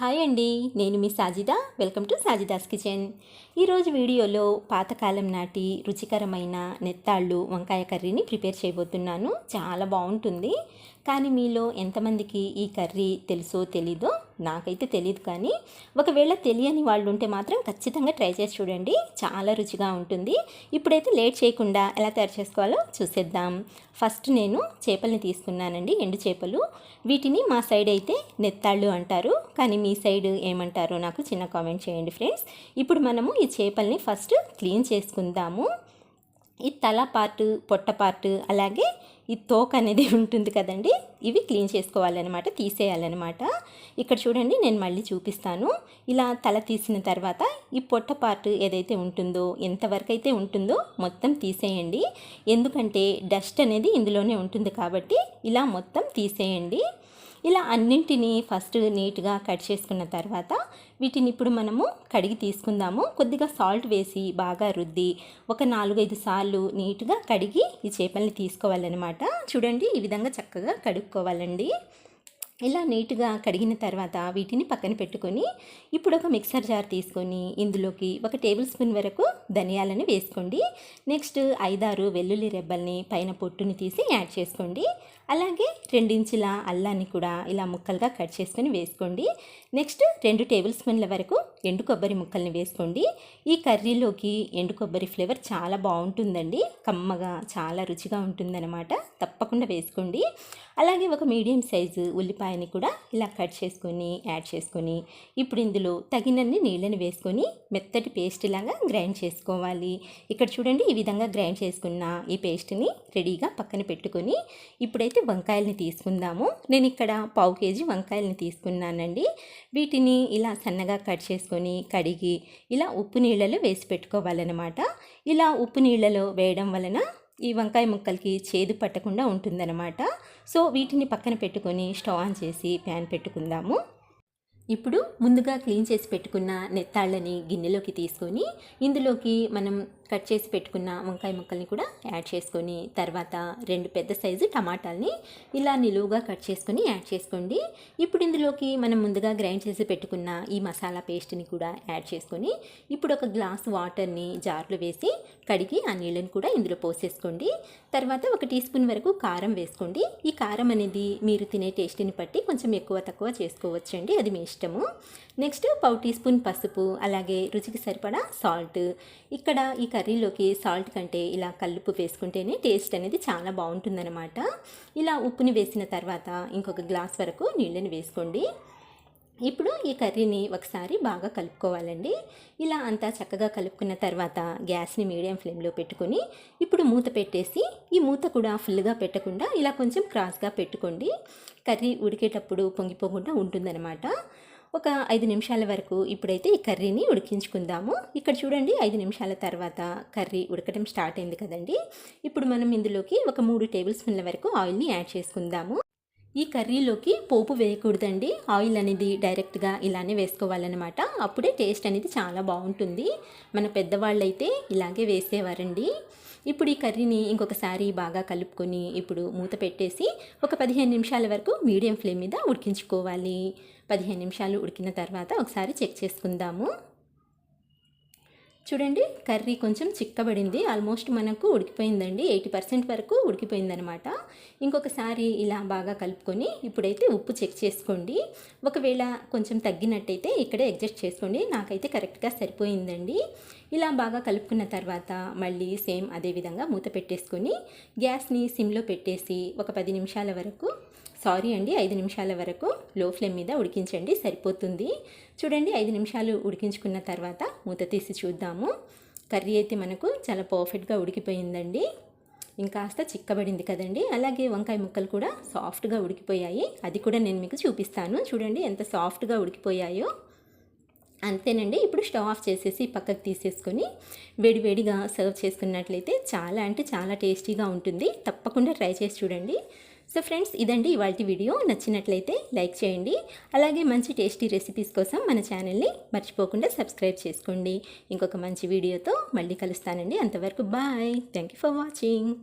Hi అండి నేను మీ Sajida. Welcome to Sajida's kitchen. ఈరోజు వీడియోలో పాతకాలం నాటి రుచికరమైన నెత్తాళ్ళు వంకాయ కర్రీని ప్రిపేర్ చేయబోతున్నాను. చాలా బాగుంటుంది. కానీ మీలో ఎంతమందికి ఈ కర్రీ తెలుసో తెలీదో నాకైతే తెలియదు కానీ ఒకవేళ తెలియని వాళ్ళు ఉంటే మాత్రం ఖచ్చితంగా ట్రై చేసి చూడండి. చాలా రుచిగా ఉంటుంది. ఇప్పుడైతే లేట్ చేయకుండా ఎలా తయారు చేసుకోవాలో చూసేద్దాం. ఫస్ట్ నేను చేపల్ని తీసుకున్నానండి ఎండు చేపలు. వీటిని మా సైడ్ అయితే నెత్తాళ్ళు అంటారు. కానీ మీ సైడ్ ఏమంటారో నాకు చిన్న కామెంట్ చేయండి ఫ్రెండ్స్. ఇప్పుడు మనము ఈ చేపల్ని ఫస్ట్ క్లీన్ చేసుకుందాము. ఈ తల పార్ట్ పొట్ట పార్ట్ అలాగే ఈ తోక అనేది ఉంటుంది కదండి ఇవి క్లీన్ చేసుకోవాలన్నమాట తీసేయాలన్నమాట. ఇక్కడ చూడండి నేను మళ్ళీ చూపిస్తాను. ఇలా తల తీసిన తర్వాత ఈ పొట్ట పార్ట్ ఏదైతే ఉంటుందో ఎంతవరకు అయితే ఉంటుందో మొత్తం తీసేయండి. ఎందుకంటే డస్ట్ అనేది ఇందులోనే ఉంటుంది కాబట్టి ఇలా మొత్తం తీసేయండి. ఇలా అన్నింటినీ ఫస్ట్ నీట్గా కట్ చేసుకున్న తర్వాత వీటిని ఇప్పుడు మనము కడిగి తీసుకుందాము. కొద్దిగా సాల్ట్ వేసి బాగా రుద్ది ఒక నాలుగైదు సార్లు నీట్గా కడిగి ఈ చేపల్ని తీసుకోవాలన్నమాట. చూడండి ఈ విధంగా చక్కగా కడుక్కోవాలండి. ఇలా నీట్గా కడిగిన తర్వాత వీటిని పక్కన పెట్టుకొని ఇప్పుడు ఒక మిక్సర్ జార్ తీసుకొని ఇందులోకి ఒక టేబుల్ స్పూన్ వరకు ధనియాలని వేసుకోండి. నెక్స్ట్ ఐదారు వెల్లుల్లి రెబ్బల్ని పైన పొట్టుని తీసి యాడ్ చేసుకోండి. అలాగే రెండించుల అల్లాన్ని కూడా ఇలా ముక్కలుగా కట్ చేసుకొని వేసుకోండి. నెక్స్ట్ రెండు టేబుల్ స్పూన్ల వరకు ఎండు కొబ్బరి ముక్కల్ని వేసుకోండి. ఈ కర్రీలోకి ఎండు కొబ్బరి ఫ్లేవర్ చాలా బాగుంటుందండి. కమ్మగా చాలా రుచిగా ఉంటుందన్నమాట. తప్పకుండా వేసుకోండి. అలాగే ఒక మీడియం సైజు ఉల్లిపాయని కూడా ఇలా కట్ చేసుకొని యాడ్ చేసుకొని ఇప్పుడు ఇందులో తగినన్ని నీళ్ళని వేసుకొని మెత్తటి పేస్ట్ లాగా గ్రైండ్ చేసుకోవాలి. ఇక్కడ చూడండి ఈ విధంగా గ్రైండ్ చేసుకున్న ఈ పేస్ట్ని రెడీగా పక్కన పెట్టుకొని ఇప్పుడైతే వంకాయల్ని తీసుకుందాము. నేను ఇక్కడ పావు కేజీ వంకాయల్ని తీసుకున్నానండి. వీటిని ఇలా సన్నగా కట్ చేసుకొని కడిగి ఇలా ఉప్పు నీళ్ళలో వేసి పెట్టుకోవాలన్నమాట. ఇలా ఉప్పు నీళ్ళలో వేయడం వలన ఈ వంకాయ ముక్కలకి చేదు పట్టకుండా ఉంటుందన్నమాట. సో వీటిని పక్కన పెట్టుకొని స్టవ్ ఆన్ చేసి ప్యాన్ పెట్టుకుందాము. ఇప్పుడు ముందుగా క్లీన్ చేసి పెట్టుకున్న నెత్తాళ్ళని గిన్నెలోకి తీసుకొని ఇందులోకి మనం కట్ చేసి పెట్టుకున్న వంకాయ ముక్కల్ని కూడా యాడ్ చేసుకొని తర్వాత రెండు పెద్ద సైజు టమాటాలని ఇలా నిలువుగా కట్ చేసుకొని యాడ్ చేసుకోండి. ఇప్పుడు ఇందులోకి మనం ముందుగా గ్రైండ్ చేసి పెట్టుకున్న ఈ మసాలా పేస్ట్ని కూడా యాడ్ చేసుకొని ఇప్పుడు ఒక గ్లాస్ వాటర్ని జార్లో వేసి కడిగి ఆ నీళ్ళని కూడా ఇందులో పోసేసుకోండి. తర్వాత ఒక టీ స్పూన్ వరకు కారం వేసుకోండి. ఈ కారం అనేది మీరు తినే టేస్ట్ని బట్టి కొంచెం ఎక్కువ తక్కువ చేసుకోవచ్చండి. అది మీ ఇష్టము. నెక్స్ట్ పావు టీ స్పూన్ పసుపు అలాగే రుచికి సరిపడా సాల్ట్. ఇక్కడ ఈ కర్రీలోకి సాల్ట్ కంటే ఇలా కల్లుపు వేసుకుంటేనే టేస్ట్ అనేది చాలా బాగుంటుందన్నమాట. ఇలా ఉప్పుని వేసిన తర్వాత ఇంకొక గ్లాస్ వరకు నీళ్ళని వేసుకోండి. ఇప్పుడు ఈ కర్రీని ఒకసారి బాగా కలుపుకోవాలండి. ఇలా అంతా చక్కగా కలుపుకున్న తర్వాత గ్యాస్ని మీడియం ఫ్లేమ్లో పెట్టుకొని ఇప్పుడు మూత పెట్టేసి ఈ మూత కూడా ఫుల్గా పెట్టకుండా ఇలా కొంచెం క్రాస్గా పెట్టుకోండి. కర్రీ ఉడికేటప్పుడు పొంగిపోకుండా ఉంటుందన్నమాట. ఒక ఐదు నిమిషాల వరకు ఇప్పుడైతే ఈ కర్రీని ఉడికించుకుందాము. ఇక్కడ చూడండి ఐదు నిమిషాల తర్వాత కర్రీ ఉడకటం స్టార్ట్ అయింది కదండి. ఇప్పుడు మనం ఇందులోకి ఒక మూడు టేబుల్ స్పూన్ల వరకు ఆయిల్ని యాడ్ చేసుకుందాము. ఈ కర్రీలోకి పోపు వేయకూడదండి. ఆయిల్ అనేది డైరెక్ట్గా ఇలానే వేసుకోవాలన్నమాట. అప్పుడే టేస్ట్ అనేది చాలా బాగుంటుంది. మన పెద్దవాళ్ళు అయితే ఇలాగే వేసేవారండి. ఇప్పుడు ఈ కర్రీని ఇంకొకసారి బాగా కలుపుకొని ఇప్పుడు మూత పెట్టేసి ఒక పదిహేను నిమిషాల వరకు మీడియం ఫ్లేమ్ మీద ఉడికించుకోవాలి. పదిహేను నిమిషాలు ఉడికిన తర్వాత ఒకసారి చెక్ చేసుకుందాము. చూడండి కర్రీ కొంచెం చిక్కబడింది. ఆల్మోస్ట్ మనకు ఉడికిపోయిందండి. ఎయిటీ పర్సెంట్ వరకు ఉడికిపోయిందనమాట ఇంకొకసారి ఇలా బాగా కలుపుకొని ఇప్పుడైతే ఉప్పు చెక్ చేసుకోండి. ఒకవేళ కొంచెం తగ్గినట్టయితే ఇక్కడే అడ్జస్ట్ చేసుకోండి. నాకైతే కరెక్ట్గా సరిపోయిందండి. ఇలా బాగా కలుపుకున్న తర్వాత మళ్ళీ సేమ్ అదే విధంగా మూత పెట్టేసుకొని గ్యాస్ని సిమ్లో పెట్టేసి ఒక పది నిమిషాల వరకు సారీ అండి ఐదు నిమిషాల వరకు లో ఫ్లేమ్ మీద ఉడికించండి సరిపోతుంది. చూడండి ఐదు నిమిషాలు ఉడికించుకున్న తర్వాత మూత తీసి చూద్దాము. కర్రీ అయితే మనకు చాలా పర్ఫెక్ట్గా ఉడికిపోయిందండి. ఇంకాస్త చిక్కబడింది కదండి అలాగే వంకాయ ముక్కలు కూడా సాఫ్ట్గా ఉడికిపోయాయి. అది కూడా నేను మీకు చూపిస్తాను. చూడండి ఎంత సాఫ్ట్గా ఉడికిపోయాయో. అంతేనండి ఇప్పుడు స్టవ్ ఆఫ్ చేసేసి పక్కకు తీసేసుకొని వేడివేడిగా సర్వ్ చేసుకున్నట్లయితే చాలా అంటే చాలా టేస్టీగా ఉంటుంది. తప్పకుండా ట్రై చేసి చూడండి. సో ఫ్రెండ్స్ ఇదండి ఇవాళ వీడియో. నచ్చినట్లయితే లైక్ చేయండి. అలాగే మంచి టేస్టీ రెసిపీస్ కోసం మన ఛానల్ని మర్చిపోకుండా సబ్స్క్రైబ్ చేసుకోండి. ఇంకొక మంచి వీడియోతో మళ్ళీ కలుస్తానండి. అంతవరకు bye. Thank you for watching.